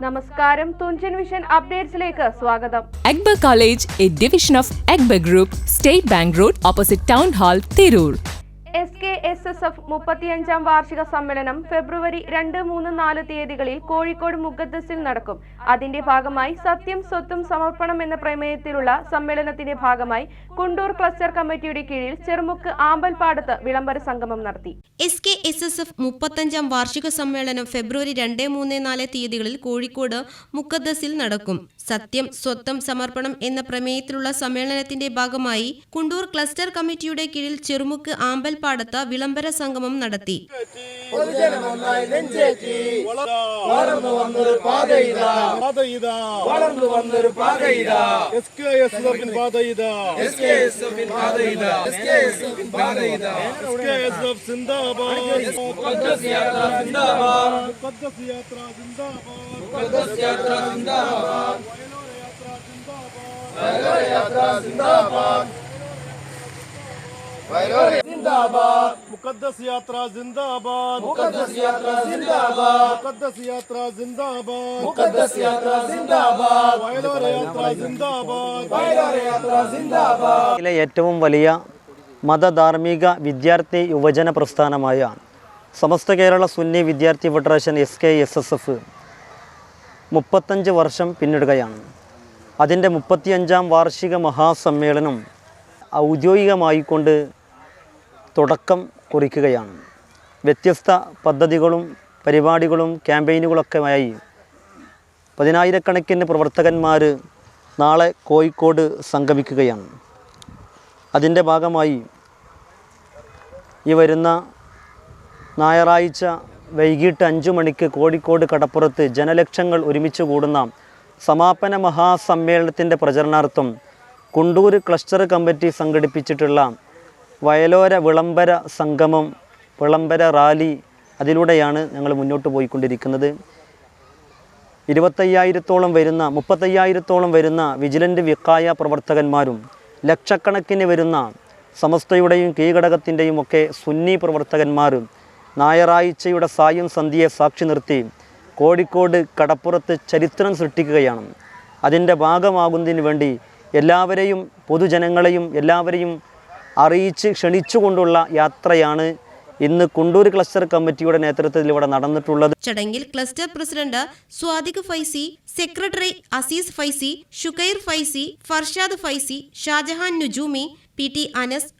നമസ്കാരം തുഞ്ചൻ വിഷൻ അപ്ഡേറ്റ്സിലേക്ക് സ്വാഗതം Akbar College, a division of Akbar Group, State Bank Road, opposite Town Hall, Tirur. S K S F മുപ്പത്തിയഞ്ചാം വാർഷിക സമ്മേളനം ഫെബ്രുവരി രണ്ട് മൂന്ന് നാല് തീയതികളിൽ കോഴിക്കോട് മുഖദ്സിൽ നടക്കും. അതിന്റെ ഭാഗമായി സത്യം സ്വത്തും സമർപ്പണം എന്ന പ്രമേയത്തിലുള്ള സമ്മേളനത്തിന്റെ ഭാഗമായി കുണ്ടൂർ ക്ലസ്റ്റർ കമ്മിറ്റിയുടെ കീഴിൽ ചെറുമുക്ക് ആമ്പൽപ്പാടത്ത് വിളംബര സംഗമം നടത്തി. S K S S F മുപ്പത്തഞ്ചാം വാർഷിക സമ്മേളനം ഫെബ്രുവരി രണ്ട് മൂന്ന് നാല് തീയതികളിൽ കോഴിക്കോട് മുക്കദ്ദസിൽ നടക്കും. സത്യം സ്വത്തം സമർപ്പണം എന്ന പ്രമേയത്തിലുള്ള സമ്മേളനത്തിന്റെ ഭാഗമായി കുണ്ടൂർ ക്ലസ്റ്റർ കമ്മിറ്റിയുടെ കീഴിൽ ചെറുമുക്ക് ആമ്പൽപ്പാടത്ത് വിളംബര സംഗമം നടത്തി. വളർന്നു വന്നൊരു പാത ഇതാ പാത ഇതാ വളർന്നു വന്നൊരു പാത ഇതാ എസ് കെ എസ് എഫിൻ പാത ഇതാ എസ് കെ എസ് എഫിൻ പാത ഇതാ എസ് കെ എസ് എഫിൻ പാത ഇതാ എസ് കെ എസ് എഫ് സിന്ദാബാദ്. മുഖദ്ദസ് യാത്ര സിന്ദാബാദ്. മുഖദ്ദസ് യാത്ര സിന്ദാബാദ്. യാത്ര മുഖദ്ദസ് യാത്ര जिंदाबाद മുഖദ്ദസ് യാത്ര जिंदाबाद മുഖദ്ദസ് യാത്ര जिंदाबाद മുഖദ്ദസ് യാത്ര जिंदाबाद വയലോര യാത്ര जिंदाबाद വയലോര യാത്ര जिंदाबाद യിലെ ഏറ്റവും വലിയ മതധാർമ്മിക വിദ്യാർത്ഥി യുവജന പ്രസ്ഥാനമായ Samastha Kerala Sunni Vidyarthi federation S K S S F മുപ്പത്തഞ്ച് വർഷം പിന്നിടുകയാണ്. അതിന്റെ മുപ്പത്തിയഞ്ചാം വാർഷിക മഹാസമ്മേളനം ഔദ്യോഗികമായിക്കൊണ്ട് തുടക്കം കുറിക്കുകയാണ്. വ്യത്യസ്ത പദ്ധതികളും പരിപാടികളും ക്യാമ്പയിനുകളൊക്കെയായി പതിനായിരക്കണക്കിന് പ്രവർത്തകന്മാർ നാളെ കോഴിക്കോട് സംഗമിക്കുകയാണ്. അതിന്റെ ഭാഗമായി ഈ വരുന്ന ഞായറാഴ്ച വൈകിട്ട് അഞ്ചു മണിക്ക് കോഴിക്കോട് കടപ്പുറത്ത് ജനലക്ഷങ്ങൾ ഒരുമിച്ച് കൂടുന്ന സമാപന മഹാസമ്മേളനത്തിന്റെ പ്രചരണാർത്ഥം കുണ്ടൂർ ക്ലസ്റ്റർ കമ്മിറ്റി സംഘടിപ്പിച്ചിട്ടുള്ള വയലോര വിളംബര സംഗമം വിളംബര റാലി അതിലൂടെയാണ് ഞങ്ങൾ മുന്നോട്ട് പോയിക്കൊണ്ടിരിക്കുന്നത്. ഇരുപത്തയ്യായിരത്തോളം വരുന്ന മുപ്പത്തയ്യായിരത്തോളം വരുന്ന വിജിലന്റ് വിക്കായ പ്രവർത്തകന്മാരും ലക്ഷക്കണക്കിന് വരുന്ന സമസ്തയുടെയും കീഘടകത്തിന്റെയും ഒക്കെ സുന്നി പ്രവർത്തകന്മാരും ഞായറാഴ്ചയുടെ സായം സന്ധ്യയെ സാക്ഷി നിർത്തി കോഴിക്കോട് കടപ്പുറത്ത് ചരിത്രം സൃഷ്ടിക്കുകയാണ്. അതിന്റെ ഭാഗമാകുന്നതിന് വേണ്ടി എല്ലാവരെയും പൊതുജനങ്ങളെയും എല്ലാവരെയും അറിയിച്ച് ക്ഷണിച്ചുകൊണ്ടുള്ള യാത്രയാണ് ഇന്ന് കുണ്ടൂർ ക്ലസ്റ്റർ കമ്മിറ്റിയുടെ നേതൃത്വത്തിൽ ഇവിടെ നടന്നിട്ടുള്ളത്. ചടങ്ങിൽ cluster president Swadiq Faizy secretary Azeez Faizy Shukair Faizy Farshad Faizy Shajahan Nujumi P T Anas